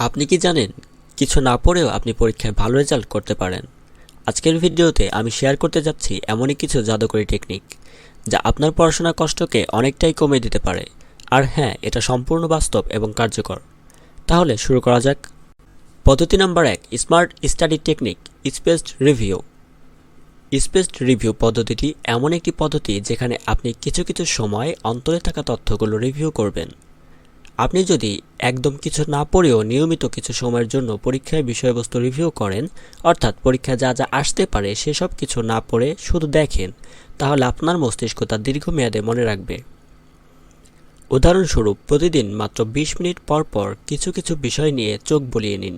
আপনি কি জানেন? কিছু না পড়েও আপনি পরীক্ষায় ভালো রেজাল্ট করতে পারেন। আজকের ভিডিওতে আমি শেয়ার করতে যাচ্ছি এমনই কিছু জাদুকরী টেকনিক যা আপনার পড়াশোনার কষ্টকে অনেকটাই কমে দিতে পারে। আর হ্যাঁ এটা সম্পূর্ণ বাস্তব এবং কার্যকর। তাহলে শুরু করা যাক। পদ্ধতি নাম্বার এক smart study technique spaced review spaced review পদ্ধতিটি এমন একটি পদ্ধতি যেখানে আপনি কিছু কিছু সময় অন্তরে থাকা তথ্যগুলো রিভিউ করবেন। আপনি যদি একদম কিছু না পড়েও নিয়মিত কিছু সময়ের জন্য পরীক্ষায় বিষয়বস্তু রিভিউ করেন, অর্থাৎ পরীক্ষায় যা যা আসতে পারে সেসব কিছু না পড়ে শুধু দেখেন, তাহলে আপনার মস্তিষ্ক তা দীর্ঘমেয়াদে মনে রাখবে। উদাহরণস্বরূপ, প্রতিদিন মাত্র বিশ মিনিট পর পর কিছু কিছু বিষয় নিয়ে চোখ বলিয়ে নিন।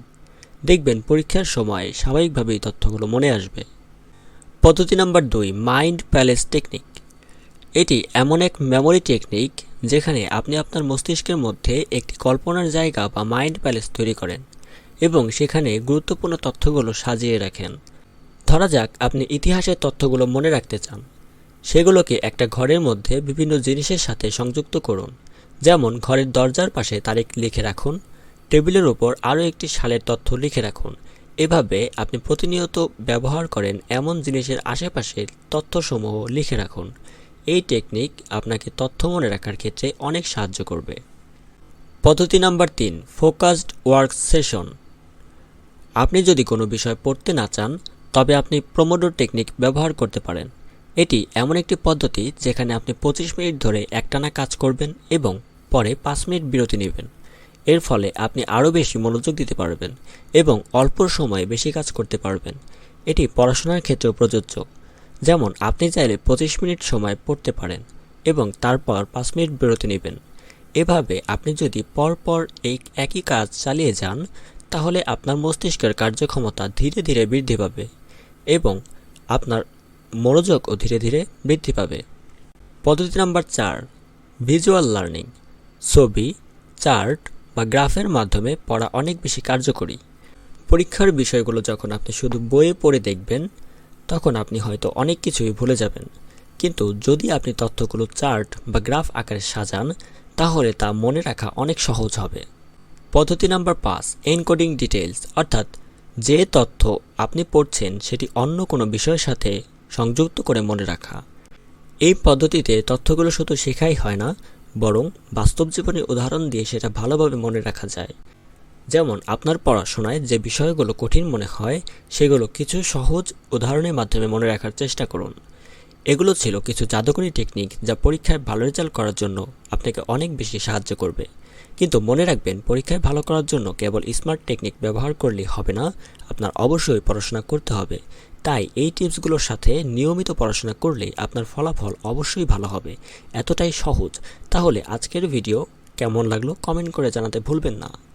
দেখবেন পরীক্ষার সময় স্বাভাবিকভাবেই তথ্যগুলো মনে আসবে। পদ্ধতি নাম্বার দুই মাইন্ড প্যালেস টেকনিক এটি এমন এক মেমোরি টেকনিক যেখানে আপনি আপনার মস্তিষ্কের মধ্যে একটি কল্পনার জায়গা বা মাইন্ড প্যালেস তৈরি করেন এবং সেখানে গুরুত্বপূর্ণ তথ্যগুলো সাজিয়ে রাখেন। ধরা যাক, আপনি ইতিহাসের তথ্যগুলো মনে রাখতে চান। সেগুলোকে একটা ঘরের মধ্যে বিভিন্ন জিনিসের সাথে সংযুক্ত করুন। যেমন, ঘরের দরজার পাশে তারিখ লিখে রাখুন, টেবিলের ওপর আরও একটি সালের তথ্য লিখে রাখুন। এভাবে আপনি প্রতিনিয়ত ব্যবহার করেন এমন জিনিসের আশেপাশে তথ্যসমূহ লিখে রাখুন। এই টেকনিক আপনাকে তথ্য মনে রাখার ক্ষেত্রে অনেক সাহায্য করবে। পদ্ধতি নাম্বার তিন ফোকাসড ওয়ার্ক সেশন আপনি যদি কোনো বিষয় পড়তে না চান, তবে আপনি প্রমোডো টেকনিক ব্যবহার করতে পারেন। এটি এমন একটি পদ্ধতি যেখানে আপনি পঁচিশ মিনিট ধরে একটানা কাজ করবেন এবং পরে পাঁচ মিনিট বিরতি নেবেন। এর ফলে আপনি আরও বেশি মনোযোগ দিতে পারবেন এবং অল্প সময়ে বেশি কাজ করতে পারবেন। এটি পড়াশোনার ক্ষেত্রেও প্রযোজ্য। যেমন আপনি চাইলে পঁচিশ মিনিট সময় পড়তে পারেন এবং তারপর পাঁচ মিনিট বিরতি নেবেন। এভাবে আপনি যদি পরপর এই একই কাজ চালিয়ে যান, তাহলে আপনার মস্তিষ্কের কার্যক্ষমতা ধীরে ধীরে বৃদ্ধি পাবে এবং আপনার মনোযোগও ধীরে ধীরে বৃদ্ধি পাবে। পদ্ধতি নাম্বার চার, ভিজুয়াল লার্নিং। ছবি, চার্ট বা গ্রাফের মাধ্যমে পড়া অনেক বেশি কার্যকরী। পরীক্ষার বিষয়গুলো যখন আপনি শুধু বইয়ে পড়ে দেখবেন তখন আপনি হয়তো অনেক কিছুই ভুলে যাবেন। কিন্তু যদি আপনি তথ্যগুলো চার্ট বা গ্রাফ আকারে সাজান, তাহলে তা মনে রাখা অনেক সহজ হবে। পদ্ধতি নাম্বার পাঁচ, এনকোডিং ডিটেলস অর্থাৎ যে তথ্য আপনি পড়ছেন সেটি অন্য কোনো বিষয়ের সাথে সংযুক্ত করে মনে রাখা। এই পদ্ধতিতে তথ্যগুলো শুধু শেখাই হয় না, বরং বাস্তব জীবনের উদাহরণ দিয়ে সেটা ভালোভাবে মনে রাখা যায়। যেমন আপনার পড়াশোনায় যে বিষয়গুলো কঠিন মনে হয়, সেগুলো কিছু সহজ উদাহরণের মাধ্যমে মনে রাখার চেষ্টা করুন। এগুলো ছিল কিছু জাদুকরী টেকনিক যা পরীক্ষায় ভালো রেজাল্ট করার জন্য আপনাকে অনেক বেশি সাহায্য করবে। কিন্তু মনে রাখবেন, পরীক্ষায় ভালো করার জন্য কেবল স্মার্ট টেকনিক ব্যবহার করলেই হবে না, আপনার অবশ্যই পড়াশোনা করতে হবে। তাই এই টিপসগুলোর সাথে নিয়মিত পড়াশোনা করলেই আপনার ফলাফল অবশ্যই ভালো হবে। এতটাই সহজ। তাহলে আজকের ভিডিও কেমন লাগল কমেন্ট করে জানাতে ভুলবেন না।